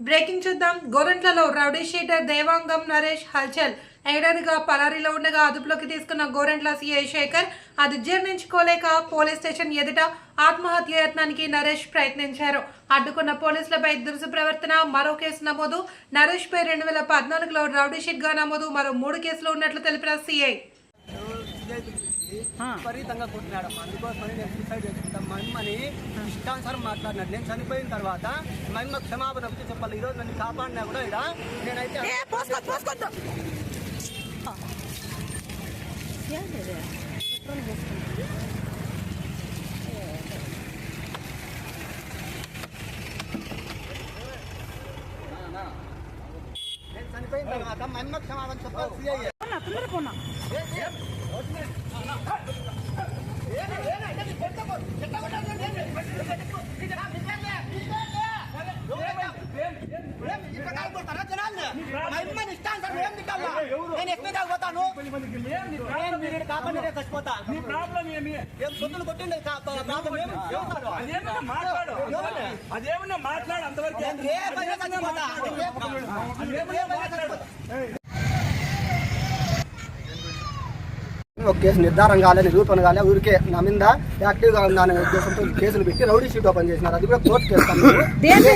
Breaking చూద్దాం. గోరంట్లలో rowdy sheeter Devangam Naresh హల్చల్. ఏడాదిగా పరారీలో ఉండగా అదుపులోకి తీసుకున్న గోరెంట్ల సీఐ శేఖర్ అది జీర్ణించుకోలేక పోలీస్ స్టేషన్ ఎదుట ఆత్మహత్య యత్నానికి నరేష్ ప్రయత్నించారు. అడ్డుకున్న పోలీసులపై దురుసు ప్రవర్తన మరో కేసు నమోదు. నరేష్ పై రెండు వేల పద్నాలుగులో రౌడీ షీట్గా నమోదు. మరో మూడు కేసులు ఉన్నట్లు తెలిపిన సీఐ. విపరీతంగా అందుకోసమని నేను సూసైడ్ చేసుకుంటాం మా అమ్మని ఇష్టానుసారం మాట్లాడినాడు నేను చనిపోయిన తర్వాత మా అమ్మ క్షమాపణ వచ్చి చెప్పాలి ఈరోజు నన్ను కాపాడినా కూడా ఇలా నేనైతే నేను చనిపోయిన తర్వాత మా అమ్మ క్షమాపణ చెప్పాలి సిఐ నేను ఎక్కువ తాగిపోతాను నేను మీరు కాపాడి నేను చచ్చిపోతా నీ ప్రాబ్లం ఏమి ఏం సొత్తులు కొట్టిండే ప్రాబ్లం ఏమి చెబుతారు అదేమన్నా మాట్లాడు. అదేమన్నా మాట్లాడు. అంతవరకు నేను ఏ పని చచ్చిపోతా ఏ పని చచ్చిపోతా ఒక కేసు నిర్ధారణ కాలే నిరూపణ కాలే ఊరికే నా మీద యాక్టివ్గా ఉన్నాను ఉద్దేశంతో కేసులు పెట్టి రౌడీ షీట్ ఓపెన్ చేసినారు. అది కూడా కోర్టు కేసు తమ్ముడు. దేంట్లో.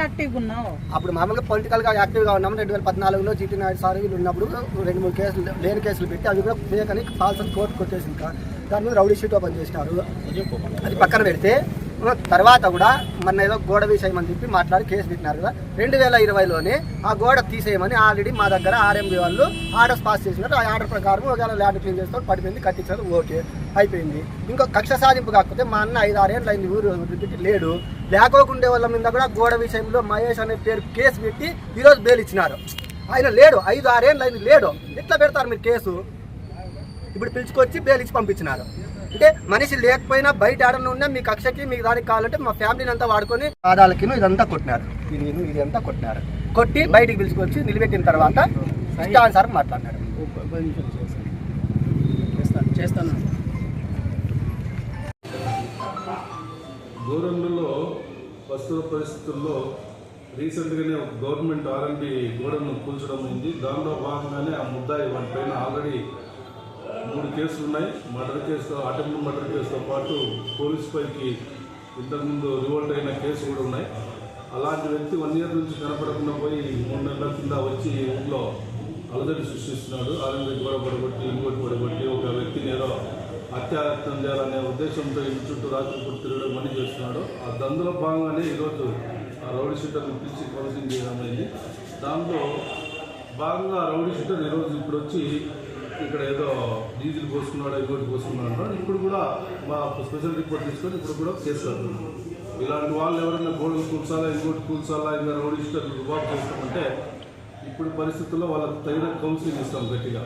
యాక్టివ్గా ఉన్నావు అప్పుడు మామూలుగా పొలిటికల్గా యాక్టివ్గా ఉన్నాం రెండు వేల పద్నాలుగులో జీటీ నాయుడు సార్ వీళ్ళు ఉన్నప్పుడు రెండు మూడు కేసులు లేని కేసులు పెట్టి అవి కూడా ఫేక్ అని ఫాల్స్ అని కోర్టు కొట్టేసింది ఇంకా దాని మీద రౌడీ షీట్ ఓపెన్ చేసినారు. అది పక్కన పెడితే తర్వాత కూడా మన ఏదో గోడ విషయం అని చెప్పి మాట్లాడి కేసు పెట్టినారు కదా. రెండు వేల ఇరవైలోనే ఆ గోడ తీసేయమని ఆల్రెడీ మా దగ్గర ఆర్ఎంబి వాళ్ళు ఆర్డర్స్ పాస్ చేసినారు. ఆ ఆర్డర్ ప్రకారం ఒకవేళ ల్యాండ్ క్లీన్ చేస్తాం పడిపోయింది కట్టించారు ఓకే అయిపోయింది. ఇంకో కక్ష సాధింపు కాకపోతే మా అన్న ఐదు ఆరేళ్ళు అయింది ఊరు పెట్టి లేడు. లేకోకుండే వాళ్ళ మీద కూడా గోడ విషయంలో మహేష్ అనే పేరు కేసు పెట్టి ఈరోజు బెయిల్ ఇచ్చినారు. ఆయన లేడు ఐదు ఆరేళ్ళు అయింది లేడు. ఎట్లా పెడతారు మీరు కేసు? ఇప్పుడు పిలుచుకొచ్చి బెయిల్ ఇచ్చి పంపించినారు. అంటే మనిషి లేకపోయినా బయట ఆడన ఉన్నా మీ కక్షకి మీకు దానికి కావాలంటే మా ఫ్యామిలీని అంతా వాడుకొని ఆదాలకి ఇదంతా కొట్టినారు. ఇది ఇది అంతా కొట్టినారు. కొట్టి బయటికి పిలుచుకొచ్చి నిలబెట్టిన తర్వాత ఇష్టానుసారం మాట్లాడినారు. చేస్తాను గోరంలో ప్రస్తుత పరిస్థితుల్లో రీసెంట్గానే గవర్నమెంట్ ఆర్ఎండి గోడను కూల్చడం ఉంది దానిలో భాగంగానే ఆ ముద్దాయి వాటిపైన ఆల్రెడీ మూడు కేసులు ఉన్నాయి. మర్డర్ కేసుతో అటెంప్ట్ మర్డర్ కేసుతో పాటు పోలీస్ పైకి ఇంతకుముందు రివోల్ట్ అయిన కేసు కూడా ఉన్నాయి. అలాంటి వ్యక్తి వన్ ఇయర్ నుంచి కనపడకుండా పోయి మూడు నెలల కింద వచ్చి ఊళ్ళో అలజడి సృష్టిస్తున్నాడు. ఆరెంజ్ గోడ పడగొట్టి ఇంకోటి పడగొట్టి ఒక వ్యక్తిని ఏదో హత్యాయత్నం చేయాలనే ఉద్దేశంతో ఇంటి చుట్టూ రాత్రిపూట తిరగడం మనీ చేస్తున్నాడు. ఆ దందులో భాగంగానే ఈరోజు ఆ రౌడీ షీటర్ని పిలిచి కౌన్సిలింగ్ చేయడం అయింది దాంట్లో భాగంగా ఆ రౌడీ షీటర్ ఈరోజు ఇప్పుడు వచ్చి ఇక్కడ ఏదో డీజిల్ పోసుకున్నాడు ఇంకోటి పోసుకున్నాడు ఇప్పుడు కూడా మా స్పెషల్ రిపోర్ట్ తీసుకొని ఇప్పుడు కూడా కేసు ఇలాంటి వాళ్ళు ఎవరైనా గోడలు కూల్చాలా ఇంకోటి కూల్చాలా ఇంకా రోడ్ ఇష్టం రిపోర్ట్ చేస్తామంటే ఇప్పుడు పరిస్థితుల్లో వాళ్ళకి తగిన కౌన్సిలింగ్ ఇస్తాం గట్టిగా.